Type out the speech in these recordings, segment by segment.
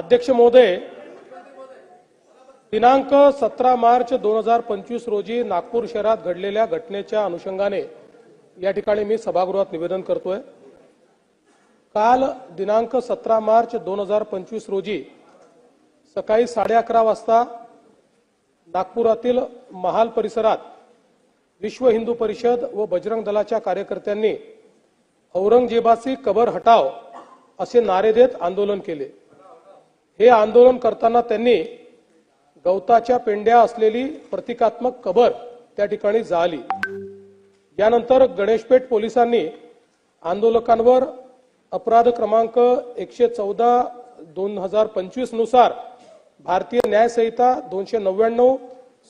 अध्यक्ष महोदय दिनांक सतरा मार्च दोन हजार पंचवीस रोजी नागपूर शहरात घडलेल्या घटनेच्या अनुषंगाने या ठिकाणी मी सभागृहात निवेदन करतोय. काल दिनांक सतरा मार्च दोन हजार पंचवीस रोजी सकाळी साडे अकरा वाजता नागपुरातील महाल परिसरात विश्व हिंदू परिषद व बजरंग दलाच्या कार्यकर्त्यांनी औरंगजेबाची कबर हटाव असे नारे देत आंदोलन केले. हे आंदोलन करताना त्यांनी गवताच्या पेंड्या असलेली प्रतिकात्मक कबर त्या ठिकाणी जाळली. यानंतर गणेशपेठ पोलिसांनी आंदोलकांवर अपराध क्रमांक एकशे चौदा दोन हजार पंचवीसनुसार भारतीय न्यायसंहिता दोनशे नव्याण्णव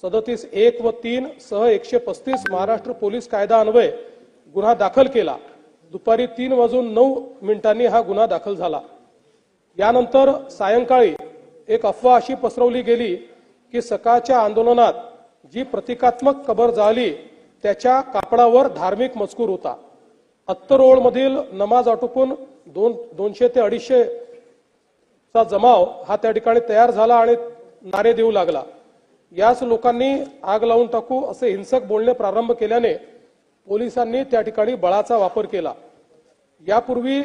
सदतीस एक व तीन सह एकशे पस्तीस महाराष्ट्र पोलीस कायदा अन्वय गुन्हा दाखल केला. दुपारी तीन वाजून नऊ मिनिटांनी हा गुन्हा दाखल झाला. यानंतर सायंकाळी एक अफवा अशी पसरवली गेली की सकाळच्या आंदोलनात जी प्रतिकात्मक कबर जाळली त्याच्या कापडावर धार्मिक मजकूर होता. अत्तरोळमधील नमाज आटोपून दोन दोनशे ते अडीचशे चा जमाव हा त्या ठिकाणी तयार झाला आणि नारे देऊ लागला. याच लोकांनी आग लावून टाकू असे हिंसक बोलणे प्रारंभ केल्याने पोलिसांनी त्या ठिकाणी बळाचा वापर केला. यापूर्वी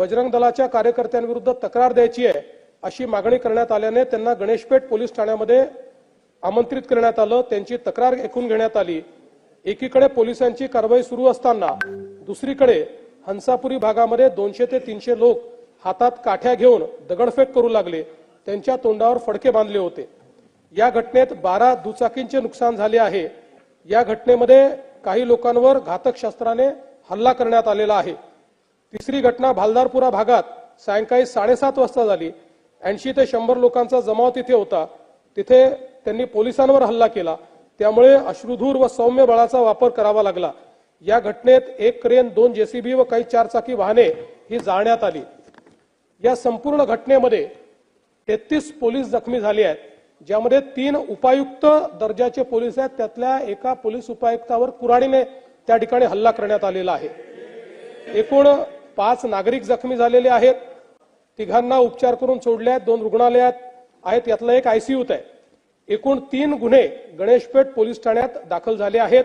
बजरंग दलाच्या कार्यकर्त्यांविरुद्ध तक्रार द्यायची आहे अशी मागणी करण्यात आल्याने त्यांना गणेशपेठ पोलीस ठाण्यामध्ये आमंत्रित करण्यात आलं त्यांची तक्रार ऐकून घेण्यात आली. एकीकडे पोलिसांची कारवाई सुरू असताना दुसरीकडे हंसापुरी भागामध्ये दोनशे ते तीनशे लोक हातात काठ्या घेऊन दगडफेक करू लागले त्यांच्या तोंडावर फडके बांधले होते. या घटनेत बारा दुचाकींचे नुकसान झाले आहे. या घटनेमध्ये काही लोकांवर घातक शस्त्राने हल्ला करण्यात आलेला आहे. तिसरी घटना भालदारपुरा भागात सायंकाळी साडेसात वाजता झाली. ऐंशी ते शंभर लोकांचा जमाव तिथे होता. तिथे त्यांनी पोलिसांवर हल्ला केला. त्यामुळे अश्रुधूर व सौम्य बळाचा वापर करावा लागला. या घटनेत एक क्रेन दोन जेसीबी व काही चारचाकी वाहने ही जाळण्यात आली. या संपूर्ण घटनेमध्ये तेहतीस पोलीस जखमी झाले आहेत. ज्यामध्ये तीन उपायुक्त दर्जाचे पोलीस आहेत. त्यातल्या एका पोलीस उपायुक्तावर कुराडीने त्या ठिकाणी हल्ला करण्यात आलेला आहे. एकूण पाच नागरिक जखमी झालेले आहेत. तिघांना उपचार करून सोडले आहेत. दोन रुग्णालयात आहेत. यातला एक आयसीयूत आहे. एकूण तीन गुन्हे गणेशपेठ पोलीस ठाण्यात दाखल झाले आहेत.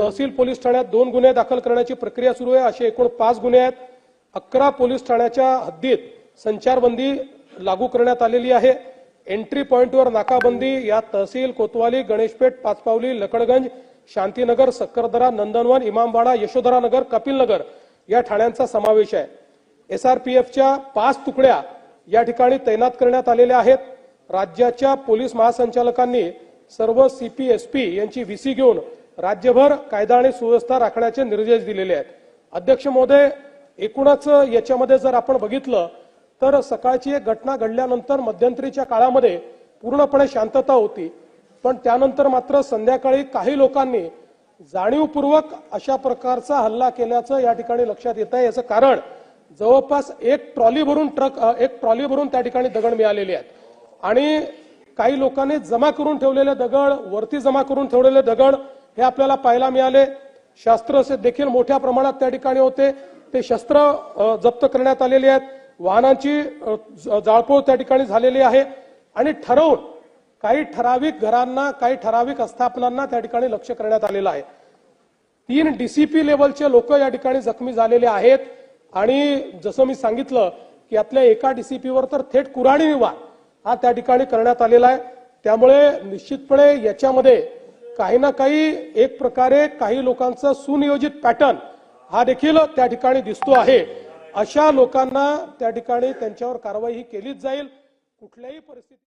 तहसील पोलीस ठाण्यात दोन गुन्हे दाखल करण्याची प्रक्रिया सुरू आहे. असे एकूण पाच गुन्हे आहेत. अकरा पोलीस ठाण्याच्या हद्दीत संचारबंदी लागू करण्यात आलेली आहे. एंट्री पॉइंटवर नाकाबंदी या तहसील कोतवाली गणेशपेठ पाचपावली लकडगंज शांतीनगर सक्करदरा नंदनवन इमामवाडा यशोधरा नगर कपिलनगर या ठाण्यांचा समावेश आहे. एसआरपीएफच्या पाच तुकड्या या ठिकाणी तैनात करण्यात आलेल्या आहेत. राज्याच्या पोलीस महासंचालकांनी सर्व सीपीएसपी यांची व्हीसी घेऊन राज्यभर कायदा आणि सुव्यवस्था राखण्याचे निर्देश दिलेले आहेत. अध्यक्ष महोदय एकूणच याच्यामध्ये जर आपण बघितलं तर सकाळची एक घटना घडल्यानंतर मध्यंतरीच्या काळामध्ये पूर्णपणे शांतता होती. पण त्यानंतर मात्र संध्याकाळी काही लोकांनी जाणीवपूर्वक अशा प्रकारचा हल्ला केल्याचं या ठिकाणी लक्षात येत आहे. याचं कारण जवळपास एक ट्रॉली भरून ट्रक एक ट्रॉली भरून त्या ठिकाणी दगड मिळालेले आहेत. आणि काही लोकांनी जमा करून ठेवलेले दगड वरती जमा करून ठेवलेले दगड हे आपल्याला पाहायला मिळाले. शस्त्र असे देखील मोठ्या प्रमाणात त्या ठिकाणी होते. ते शस्त्र जप्त करण्यात आलेले आहेत. वाहनांची ज- जाळपोळ त्या ठिकाणी झालेली आहे. आणि ठरवून काही ठराविक घरांना काही ठराविक आस्थापनांना त्या ठिकाणी लक्ष करण्यात आलेलं आहे. तीन डीसीपी लेवलचे लोक या ठिकाणी जखमी झालेले आहेत. आणि जसं मी सांगितलं की यातल्या एका डीसीपीवर तर थेट कुराणी वार हा त्या ठिकाणी करण्यात आलेला आहे. त्यामुळे निश्चितपणे याच्यामध्ये काही ना काही एक प्रकारे काही लोकांचा सुनियोजित पॅटर्न हा देखील त्या ठिकाणी दिसतो आहे. अशा लोकांना त्या ठिकाणी त्यांच्यावर कारवाई ही केलीच जाईल. कुठल्याही परिस्थितीत